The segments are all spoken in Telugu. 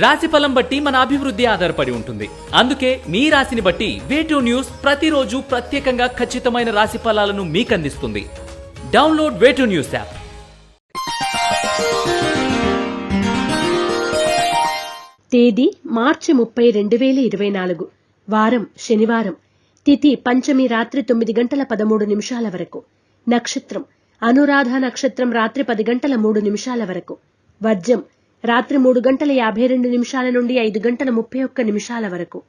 రాశి ఫలం బట్టి మన అభివృద్ధి ఆధారపడి ఉంటుంది. అందుకే మీ రాశిని బట్టి వేటూ న్యూస్ ప్రతిరోజు ప్రత్యేకంగా ఖచ్చితమైన రాశి ఫలాలను మీకు అందిస్తుంది డౌన్లోడ్ వేటూ న్యూస్ యాప్ తేదీ మార్చి ముప్పై రెండు వేల ఇరవై నాలుగు. వారం శనివారం. తిథి పంచమి రాత్రి తొమ్మిది గంటల పదమూడు నిమిషాల వరకు. నక్షత్రం. అనురాధ నక్షత్రం రాత్రి పది గంటల మూడు నిమిషాల వరకు. వర్జం రాత్రి మూడు గంటల యాభై రెండు నిమిషాల నుండి ఐదు గంటల ముప్పై ఒక్క నిమిషాల వరకు.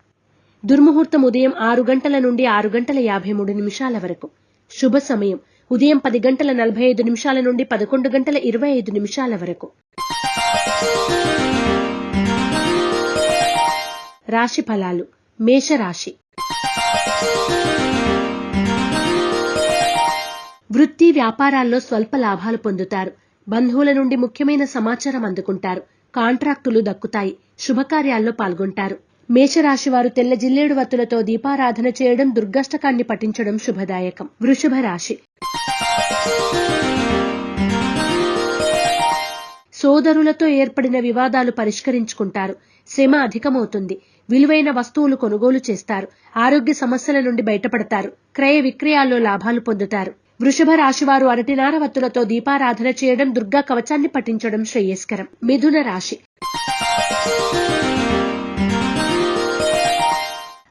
దుర్ముహూర్తం ఉదయం ఆరు గంటల నుండి ఆరు గంటల యాభై మూడు నిమిషాల వరకు. శుభ సమయం. ఉదయం పది గంటల నలభై ఐదు నిమిషాల నుండి పదకొండు గంటల ఇరవై ఐదు నిమిషాల వరకు. రాశి ఫలాలు. మేషరాశి. వృత్తి వ్యాపారాల్లో స్వల్ప లాభాలు పొందుతారు. బంధువుల నుండి ముఖ్యమైన సమాచారం అందుకుంటారు. కాంట్రాక్టులు దక్కుతాయి. శుభకార్యాల్లో పాల్గొంటారు. మేషరాశివారు తెల్ల జిల్లేడు వత్తులతో దీపారాధన చేయడం దుర్గష్టకాన్ని పఠించడం శుభదాయకం. వృషభ రాశి. సోదరులతో ఏర్పడిన వివాదాలు పరిష్కరించుకుంటారు. శ్రమ అధికమవుతుంది. విలువైన వస్తువులు కొనుగోలు చేస్తారు. ఆరోగ్య సమస్యల నుండి బయటపడతారు. క్రయ విక్రయాల్లో లాభాలు పొందుతారు. వృషభ రాశివారు అరటినార వత్తులతో దీపారాధన చేయడం దుర్గా కవచాన్ని పఠించడం శ్రేయస్కరం. మిథున రాశి.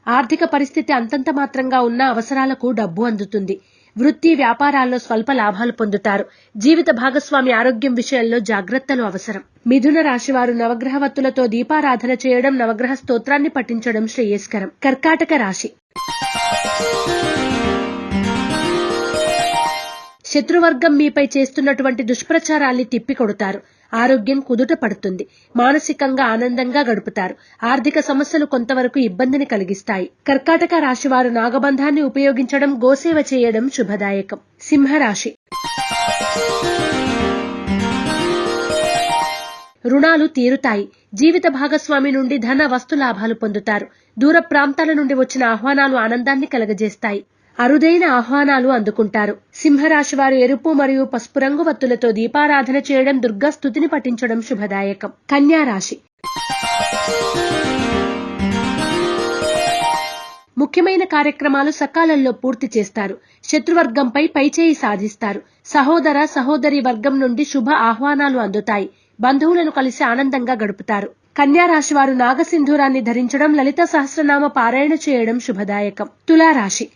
ఆర్థిక పరిస్థితి అంతంత మాత్రంగా ఉన్న అవసరాలకు డబ్బు అందుతుంది. వృత్తి వ్యాపారాల్లో స్వల్ప లాభాలు పొందుతారు. జీవిత భాగస్వామి ఆరోగ్యం విషయంలో జాగ్రత్తలు అవసరం. మిథున రాశివారు నవగ్రహ వత్తులతో దీపారాధన చేయడం నవగ్రహ స్తోత్రాన్ని పఠించడం శ్రేయస్కరం. కర్కాటక రాశి. శత్రువర్గం మీపై చేస్తున్నటువంటి దుష్ప్రచారాల్ని తిప్పికొడతారు. ఆరోగ్యం కుదుట పడుతుంది. మానసికంగా ఆనందంగా గడుపుతారు. ఆర్థిక సమస్యలు కొంతవరకు ఇబ్బందిని కలిగిస్తాయి. కర్కాటక రాశివారు నాగబంధాన్ని ఉపయోగించడం గోసేవ చేయడం శుభదాయకం. సింహరాశి. రుణాలు తీరుతాయి. జీవిత భాగస్వామి నుండి ధన వస్తు లాభాలు పొందుతారు. దూర ప్రాంతాల నుండి వచ్చిన ఆహ్వానాలు ఆనందాన్ని కలగజేస్తాయి. అరుదైన ఆహ్వానాలు అందుకుంటారు. సింహరాశి వారు ఎరుపు మరియు పసుపు రంగు వత్తులతో దీపారాధన చేయడం దుర్గా స్తుతిని పఠించడం శుభదాయకం. కన్యా రాశి. ముఖ్యమైన కార్యక్రమాలు సకాలంలో పూర్తి చేస్తారు. శత్రువర్గంపై పైచేయి సాధిస్తారు. సహోదర సహోదరి వర్గం నుండి శుభ ఆహ్వానాలు అందుతాయి. బంధువులను కలిసి ఆనందంగా గడుపుతారు. కన్యారాశి వారు నాగసింధూరాన్ని ధరించడం లలిత సహస్రనామ పారాయణ చేయడం శుభదాయకం. తులారాశి.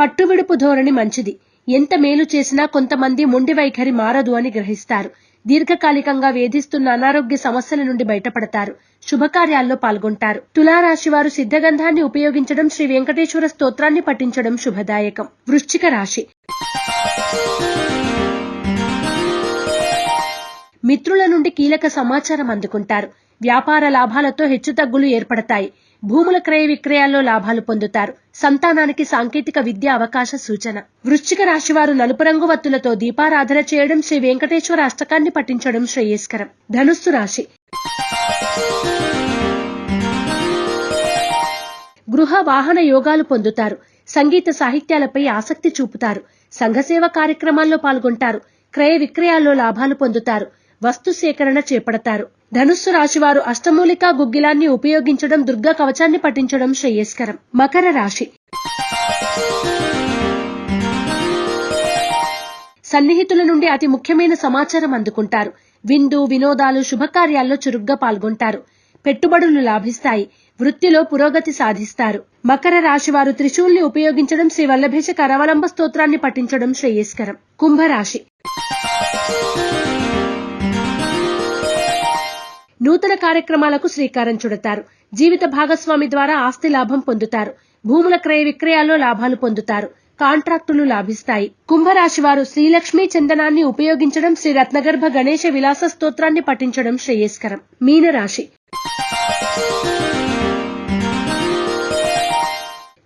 పట్టువిడుపు ధోరణి మంచిది. ఎంత మేలు చేసినా కొంతమంది మొండి వైఖరి మారదు అని గ్రహిస్తారు. దీర్ఘకాలికంగా వేధిస్తున్న అనారోగ్య సమస్యల నుండి బయటపడతారు. శుభకార్యాల్లో పాల్గొంటారు. తులారాశి వారు సిద్ధగంధాన్ని ఉపయోగించడం శ్రీ వెంకటేశ్వర స్తోత్రాన్ని పఠించడం శుభదాయకం. వృశ్చిక రాశి. మిత్రుల నుండి కీలక సమాచారం అందుకుంటారు. వ్యాపార లాభాలతో హెచ్చుతగ్గులు ఏర్పడతాయి. భూముల క్రయ విక్రయాల్లో లాభాలు పొందుతారు. సంతానానికి సాంకేతిక విద్య అవకాశ సూచన. వృశ్చిక రాశివారు నలుపు రంగు వత్తులతో దీపారాధన చేయడం శ్రీ వెంకటేశ్వర అష్టకాన్ని పఠించడం శ్రేయస్కరం. ధనుస్సు రాశి. గృహ వాహన యోగాలు పొందుతారు. సంగీత సాహిత్యాలపై ఆసక్తి చూపుతారు. సంఘసేవ కార్యక్రమాల్లో పాల్గొంటారు. క్రయ విక్రయాల్లో లాభాలు పొందుతారు. వస్తు సేకరణ చేపడతారు. ధనుస్సు రాశివారు అష్టమూలికా గుగ్గిలాన్ని ఉపయోగించడం దుర్గా కవచాన్ని పఠించడం శ్రేయస్కరం. మకర రాశి. సన్నిహితుల నుండి అతి ముఖ్యమైన సమాచారం అందుకుంటారు. విందు వినోదాలు శుభకార్యాల్లో చురుగ్గా పాల్గొంటారు. పెట్టుబడులు లాభిస్తాయి. వృత్తిలో పురోగతి సాధిస్తారు. మకర రాశి వారు త్రిశూల్ని ఉపయోగించడం శ్రీ వల్లభేష కరవలంబ స్తోత్రాన్ని పఠించడం శ్రేయస్కరం. కుంభరాశి. నూతన కార్యక్రమాలకు శ్రీకారం చుడతారు. జీవిత భాగస్వామి ద్వారా ఆస్తి లాభం పొందుతారు. భూముల క్రయ విక్రయాల్లో లాభాలు పొందుతారు. కాంట్రాక్టులు లాభిస్తాయి. కుంభరాశి వారు శ్రీలక్ష్మీ చందనాన్ని ఉపయోగించడం శ్రీ రత్నగర్భ గణేష విలాస స్తోత్రాన్ని పఠించడం శ్రేయస్కరం. మీనరాశి.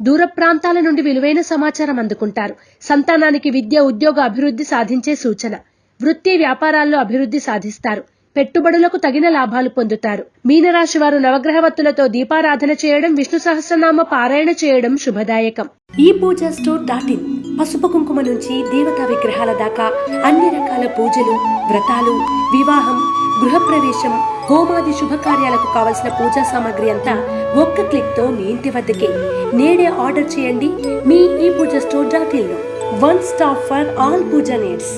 దూర ప్రాంతాల నుండి విలువైన సమాచారం అందుకుంటారు. సంతానానికి విద్య ఉద్యోగ అభివృద్ధి సాధించే సూచన. వృత్తి వ్యాపారాల్లో అభివృద్ధి సాధిస్తారు. పెట్టుబడులకు తగిన లాభాలు పొందుతారు. మీనరాశి వారు నవగ్రహవత్తులతో దీపారాధన చేయడం విష్ణు సహస్రనామ పారాయణ చేయడం శుభదాయకం. ఈ పూజ స్టోర్ డాట్ ఇన్. పసుపు కుంకుమ నుంచి దేవతా విగ్రహాల దాకా అన్ని రకాల పూజలు వ్రతాలు వివాహం గృహప్రవేశం హోమాది శుభకార్యాలకు కావలసిన పూజా సామాగ్రి అంతా ఒక్క క్లిక్తో మీ ఇంటి వద్దకే. నేడే ఆర్డర్ చేయండి మీ ఈ Pooja store dot in one stop for all pooja needs.